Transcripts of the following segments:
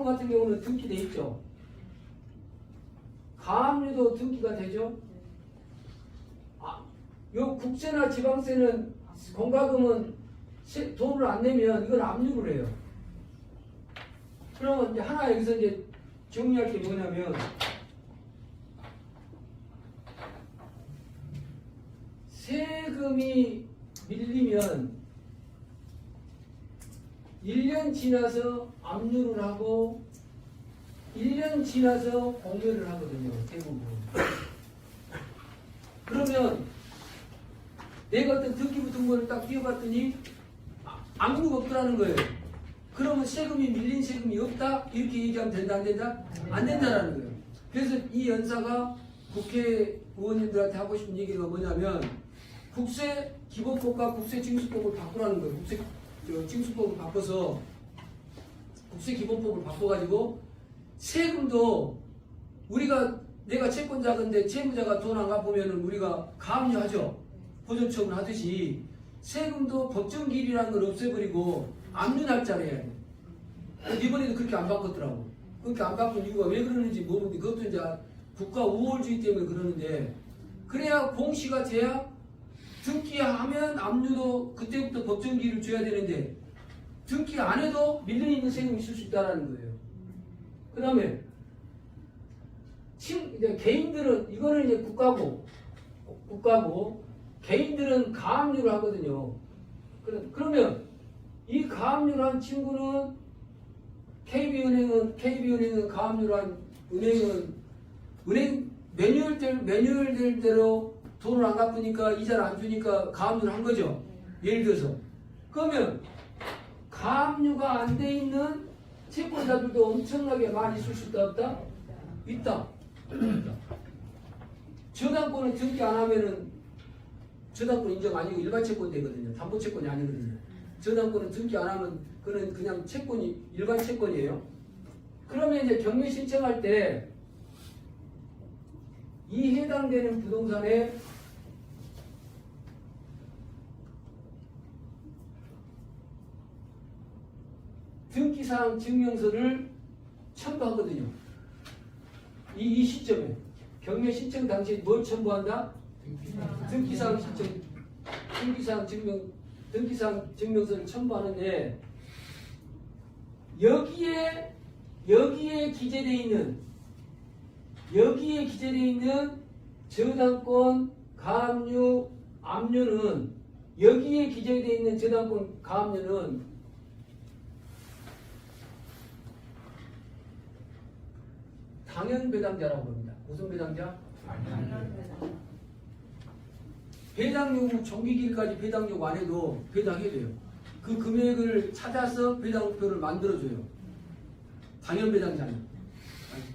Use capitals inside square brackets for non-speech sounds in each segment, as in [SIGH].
저당권 같은 경우는 등기돼 있죠. 가압류도 등기가 되죠. 아, 요 국세나 지방세는 공과금은 세- 돈을 안 내면 이건 압류를 해요. 그러면 이제 하나 여기서 이제 정리할 게 뭐냐면 세금이 밀리면 1년 지나서 압류를 하고 1년 지나서 공개를 하거든요. 대부분. 그러면 내가 어떤 등기 붙은 거를 딱 띄워봤더니 아- 압류가 없더라는 거예요. 그러면 세금이 밀린 세금이 없다? 이렇게 얘기하면 된다 안 된다? 안 된다라는 거예요. 그래서 이 연사가 국회의원님들한테 하고 싶은 얘기가 뭐냐면 국세 기본법과 국세 징수법을 바꾸라는 거예요. 국세 저, 징수법을 바꿔서 국세 기본법을 바꿔가지고 세금도 우리가 내가 채권자인데 채무자가 돈 안 갚으면은 우리가 가압류하죠. 보존처분 하듯이 세금도 법정기일이라는 걸 없애버리고 압류. 근데 이번에도 그렇게 안 바꿨더라고. 그렇게 안 바꾼 이유가 왜 그러는지 모르는데 그것도 이제 국가 우월주의 때문에 그러는데 그래야 공시가 돼야 등기하면 압류도 그때부터 법정기일을 줘야 되는데 등기 안 해도 밀려 있는 세금이 있을 수 있다는 거예요. 그 다음에 개인들은 이거는 이제 국가고 국가고 개인들은 가압류를 하거든요. 그러- 그러면 이 가압류를 한 친구는 KB은행은 KB은행은 가압류를 한 은행은 은행 매뉴얼 될 매뉴얼 될 대로 돈을 안 갚으니까 이자를 안 주니까 가압류를 한 거죠. 예를 들어서 그러면 가압류가 안 돼 있는 채권자들도 엄청나게 많이 있을 수 있다 없다? 있다. [CLEARS THROAT] 저당권은 등기 안 하면은 저당권 인정 아니고 일반 채권 되거든요. 담보 채권이 아니거든요. 저당권은 등기 안 하면 그는 그냥 채권이 일반 채권이에요. 그러면 이제 경매 신청할 때 이 해당되는 부동산에 등기사항 증명서를 첨부하거든요. 이, 이 시점에 경매 신청 당시에 뭘 첨부한다? 등기사항 신청, 등기사항 증명, 등기사항 증명서를 첨부하는데 여기에 여기에 기재되어 있는 여기에 기재되어 있는 저당권 가압류 압류는 여기에 기재되어 있는 저당권 가압류는 당연 배당자라고 합니다. 무슨 배당자? 배당 요구 정기기일까지 배당 요구 안 해도 배당해야 돼요. 그 금액을 찾아서 배당표를 만들어줘요. 당연 배당자는.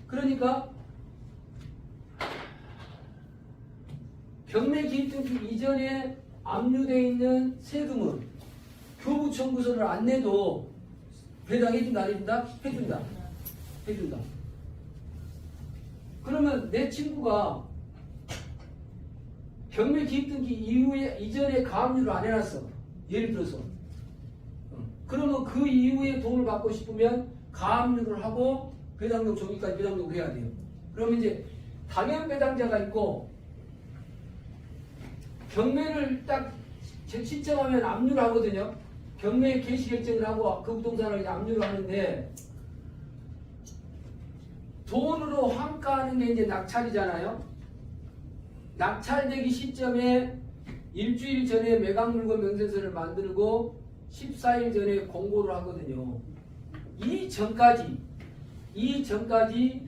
그러니까 경매 기입 등기 이전에 압류되어 있는 세금은 교부 청구서를 안 내도 배당해준다 안 해준다? 해준다. 해준다. 그러면 내 친구가 경매 기입 등기 이후에 이전에 가압류를 안 해놨어. 예를 들어서. 어. 그러면 그 이후에 돈을 받고 싶으면 가압류를 하고 배당료 조기까지 배당료를 해야 돼요. 그러면 이제 당연 배당자가 있고 경매를 딱 제- 신청하면 압류를 하거든요. 경매 개시 결정을 하고 그 부동산을 압류를 하는데 돈으로 환가하는 게 이제 낙찰이잖아요. 낙찰되기 시점에 일주일 전에 매각 물건 명세서를 만들고 14일 전에 공고를 하거든요. 이 전까지 이 전까지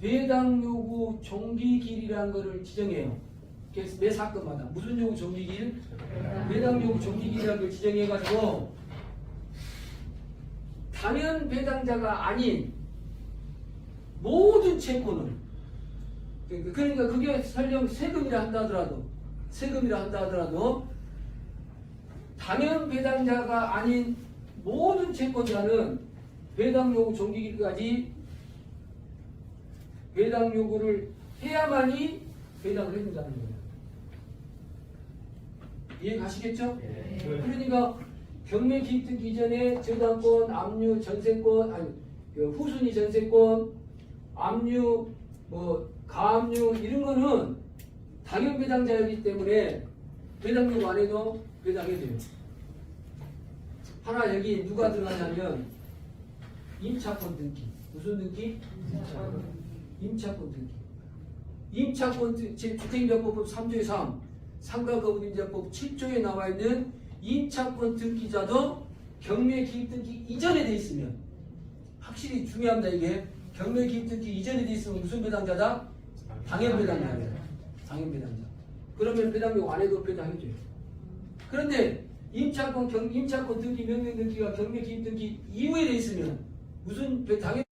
배당 요구 종기길이라는 것을 지정해요. 그래서 매 사건마다 무슨 요구 종기길? 배당 요구 종기길이라는 걸 지정해가지고 당연 배당자가 아닌 모든 채권을 그러니까 그게 설령 세금이라 한다 하더라도 세금이라 한다 하더라도 당연 배당자가 아닌 모든 채권자는 배당 요구 종기기까지 배당 요구를 해야만이 배당을 해준다는 거예요. 이해 가시겠죠? 네. 그러니까 경매 기입 등기 이전에 저당권, 압류, 전세권, 아니 그 후순위 전세권, 압류, 뭐 가압류 이런 거는 당연 배당자이기 때문에 배당금 안 해도 배당이 돼요. 하나 여기 누가 들어가냐면 임차권 등기 무슨 등기? 임차권 등기. 임차권 등- 제 주택임대법 3조의 3, 상가거부임대법 7조에 나와 있는 임차권 등기자도 경매 기입 등기 이전에 돼 있으면 확실히 중요합니다 이게 경매 기입 등기 이전에 돼 있으면 무슨 배당자다? 당연 배당자입니다. 당연 배당자. 그러면 배당료 안 해도 배당해줘요. 그런데 임차권 경 임차권 등기 명령 등기가 경매 기입 등기 이후에 돼 있으면 무슨 배- 당연